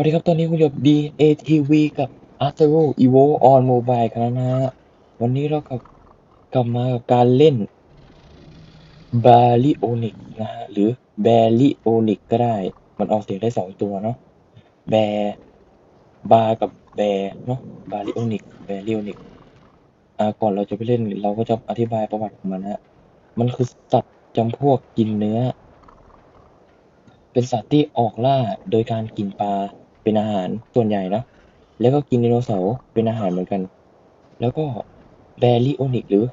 วัสดีครับ ตอนนี้คุณอยู่กับ DATV กับ a r t e r o Evo on Mobile กันนะฮะ วันนี้เรากลับกลับมากับการเล่น b a r i o n i c นะฮะ หรือ b a r i o n i c ก็ได้ มันออกเสียงได้สองตัวเนาะ b a r บากับ b a r เนาะ b a r i o n i c b a r i o n i c อ่า ก่อนเราจะไปเล่นเราก็จะอธิบายประวัติของมันนะฮะ มันคือสัตว์จำพวกกินเนื้อเป็นสัตว์ที่ออกล่าโดยการกินปลา เป็นอาหารส่วนใหญ่นะ แล้วก็กินไดโนเสาร์เป็นอาหารเหมือนกัน แล้วก็แบริโอนิกหรือ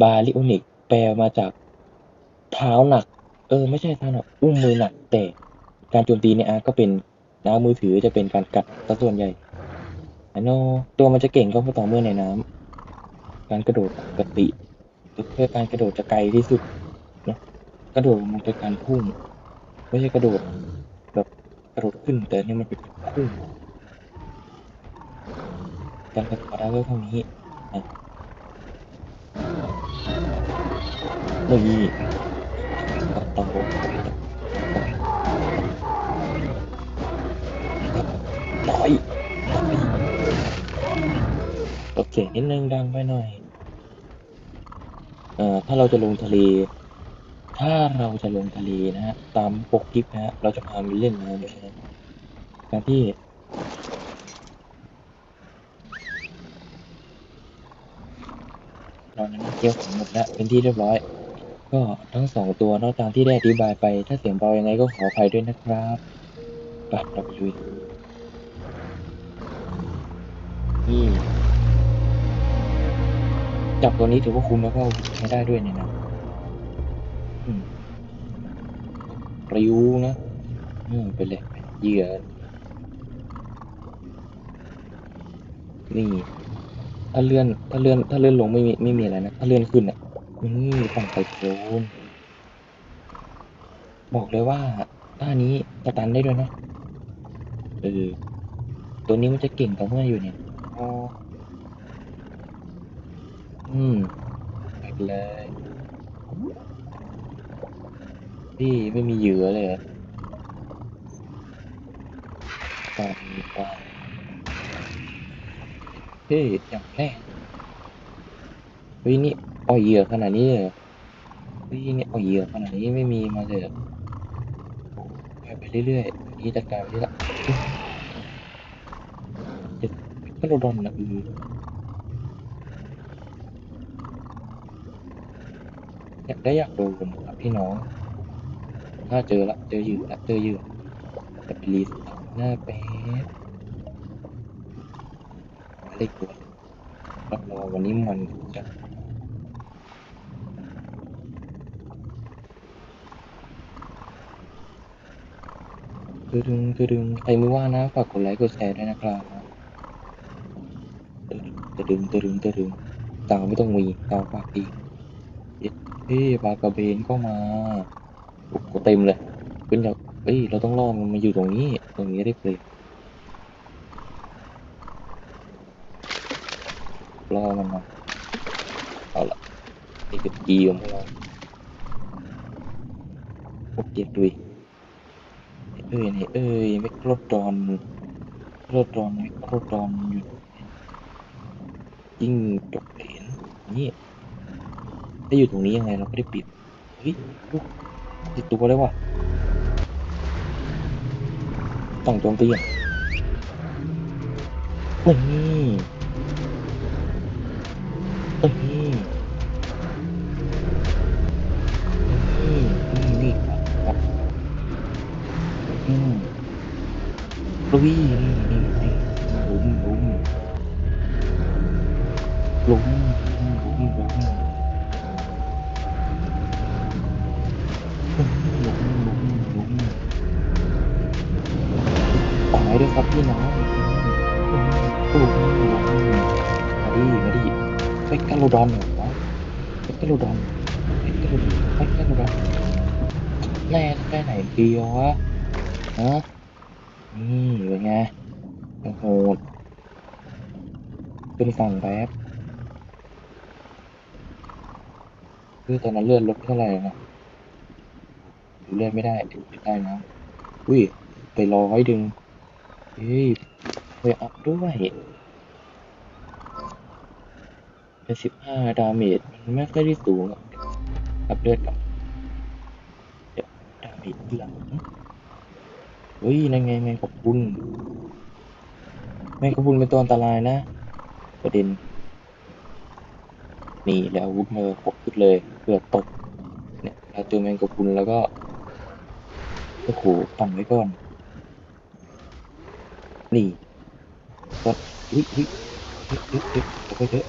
บาริโอนิกแปลมาจากเท้าหนัก เออ ไม่ใช่เท้าหนักอุ้มมือหนัก แต่การโจมตีในอาร์ก็เป็นน้ำมือถือจะเป็นการกัดซะส่วนใหญ่อันโนตัวมันจะเก่งก็ต่อเมื่อในน้ำการกระโดดปกติเพื่อการกระโดดจะไกลที่สุดนะกระโดดมันเป็นการพุ่ง ไม่ใช่กระโดด กระโดดขึ้น แต่นี่มันเป็นพุ่การกระโดดได้ก็เท่านี้นะนี่ก็ต้องต่อยโอเคนิดนึงดังไปหน่อย เอ่อ ถ้าเราจะลงทะเล ถ้าเราจะลงทะเลนะฮะตามปกคลิปนะฮะเราจะพาไปเล่นน้ำด้วยนะการที่เรานั้นเกี่ยวของหมดแล้วเป็นที่เรียบร้อย ก็ทั้งสองตัวนอกจากที่ได้อธิบายไป ถ้าเสียงเบายังไงก็ขออภัยด้วยนะครับไปเราไปลุยนี่จับตัวนี้ถือว่าคุ้มแล้วก็ใช้ได้ด้วยเนี่ยนะ ริ้วนะอืมไปเลยเหยื่อนี่ถ้าเลื่อนถ้าเลื่อนถ้าเลื่อนลงไม่มีไม่มีอะไรนะ ถ้าเลื่อนขึ้นอะนี่ฝั่งไปโคลนบอกเลยว่าท่านี้สตันได้ด้วยนะเออตัวนี้มันจะเก่งต่อเมื่ออยู่เนี่ยอ๋ออืมไปเลย พี่ไม่มีเหยื่อเลยเหรอตอนนี้ก็เฮ้ยอย่างแรกเฮ้ยนี่เอาเหยื่อขนาดนี้เลยเหรอเฮ้ยนี่เอาเหยื่อขนาดนี้ไม่มีมาเลยเหรอไปไปเรื่อยๆนี่จัดการไปที่ละเดี๋ยวก็โดนนะอืออยากได้อยากโดนครับพี่น้อง ถ้าเจอละ เจอยื่ละ เจอยื่อแต่ไปรีสหน้าแป๊บอะไรกวนรับรอวันนี้มันจะคือดึงคือดึงใครไมือว่านะ ฝากกดไลค์กดแชร์ด้วยนะครับจะดึงจะดึงจะดึงตังไม่ต้องมีตังค์ฝากอีกเฮ้ยปลากระเบนก็มา โอ้โหเต็มเลยเป็นอย่างเฮ้ย เราต้องล่อมันมาอยู่ตรงนี้ ตรงนี้ได้เปรียบล่อมันมาเอาละนี่คือกีของพวกเราโอเคดุยเอ้ยนี่เอ้ยไม่โครดอนโครดอนไม่โครดอนอยู่ยิ่งจบเหรียญนี่ถ้าอยู่ตรงนี้ยังไงเราก็ได้เปรียบเฮ้ยลูก ติดตัวเลยว่ะต้องโจมตีอะนี่นี่นี่นี่นี่ครับอืมลุยนี่นี่นี่ลุมลุมลุมลุมลุม ครับพี่น้องลุมลุมาดิมาดิเฟกกาโลดอนเหรอวะเฟกกาโลดอนเฟกกาโลดอนเฟกกาโลดอนแน่แค่ไหนดีวะฮะนี่เป็นไงโอ้โหขึ้นฝั่งแป๊บคือตอนนั้นเลื่อนลดเท่าไหร่นะเลื่อนไม่ได้ได้นะอุ้ยไปร้อยดึง เฮ้ยเวอัพด้วยเป็นสิบห้าดาเมจมันไม่ค่อยได้สูงอัพเลือดกับดาเมจหลังเฮ้ยนั่นไงแมงกะพุนแมงกะพุนเป็นตัวอันตรายนะ ประเด็น นี่แล้วอาวุธมือพกขึ้นเลยเพื่อตกเนี่ยเราเจอแมงกะพุนแล้วก็โอ้โหปั่นไว้ก่อน นี่ก็อุ้ยอุ้ยเฮ้ยเฮ้ยเฮ้ยเดี๋ยวไปเถอะ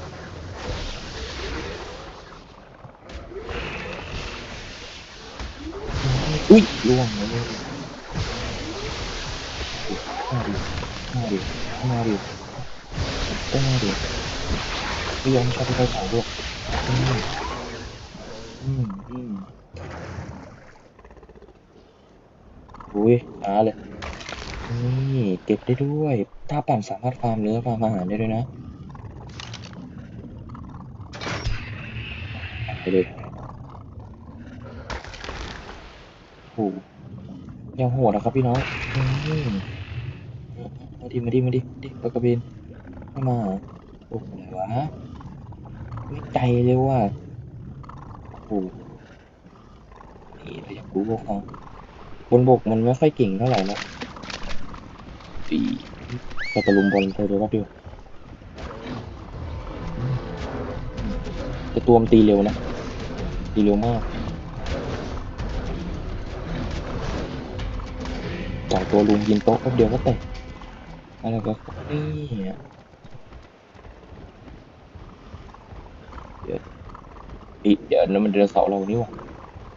อุ้ยล่วงเลยมาดิมาดิมาดิต้องมาดิไม่ยอมชอบที่เขาสาวด้วยอืมอืมอืมอุ้ยมาเลย นี่เก็บได้ด้วย ถ้าปั่นสามารถฟาร์มเนื้อฟาร์มอาหารได้ด้วยนะไปเลยโอ้โหยังโหดนะครับพี่น้องมมาดิมาดิมาดิดิปลากระเบนไม่มาโอ้โหวะไม่ใจเลยว่ะโอ้โหนี่เราอยากรู้ว่าเขาบนบกมันไม่ค่อยเก่งเท่าไหร่นะ อีเราตะลุมบอลไปเลยว่าเดียวแต่ตัวมันตีเร็วนะ ตีเร็วมากจ่ายตัวลุงยินโต๊ะแป๊บเดียวก็แตกอะไรก็นี่อะเดี๋ยวอีเดี๋ยวนั่นมันเดือนเสาเรานี่หว่า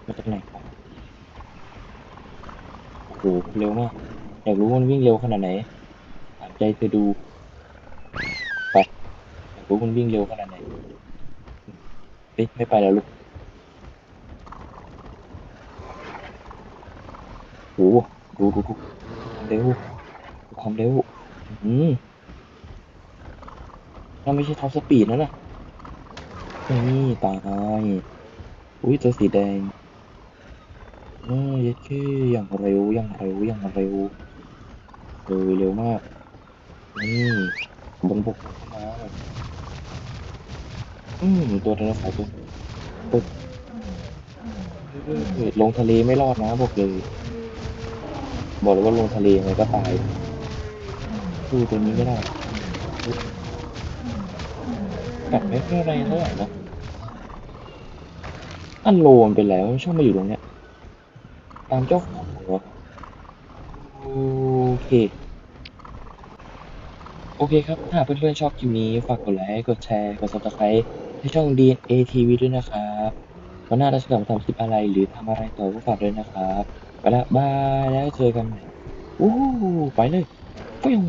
มาจากไหนโอ้โหเร็วมาก อยากรู้ว่ามันวิ่งเร็วขนาดไหนถามใจเธอดูไปอยากรู้มันวิ่งเร็วขนาดไหนเฮ้ยไม่ไปแล้วลูกโอ้โหดูดูดูเร็วความเร็วอืมนั่นไม่ใช่ท็อปสปีดนะน่ะนี่ตายอุ้ยตัวสีแดงออเยัดชื่ออย่างเร็วอย่างเร็วอย่างเร็ว เร็วเร็วมาก นี่บนบกมาอืมตัวไดโนเสาร์ตัวตัวเอ้ยลงทะเลไม่รอดนะบอกเลย บอกเลยว่าลงทะเลยังไงก็ตายสู้ตัวนี้ไม่ได้กัดไม่ค่อยแรงเท่าไหร่นะอันโลมันเป็นแล้วชอบมาอยู่ตรงเนี้ย ตามเจ้าของเหรอ เค โอเคครับ ถ้าเพื่อนๆชอบคลิปนี้ ฝากกดไลค์ กดแชร์ กด subscribe ให้ช่อง DNA TV ด้วยนะครับวันหน้าเราจะกลับมาทำคลิปอะไรหรือทำอะไรต่อก็ฝากด้วยนะครับ ไปละบายแล้วเจอกันใหม่อู้หูไปเลยฟิว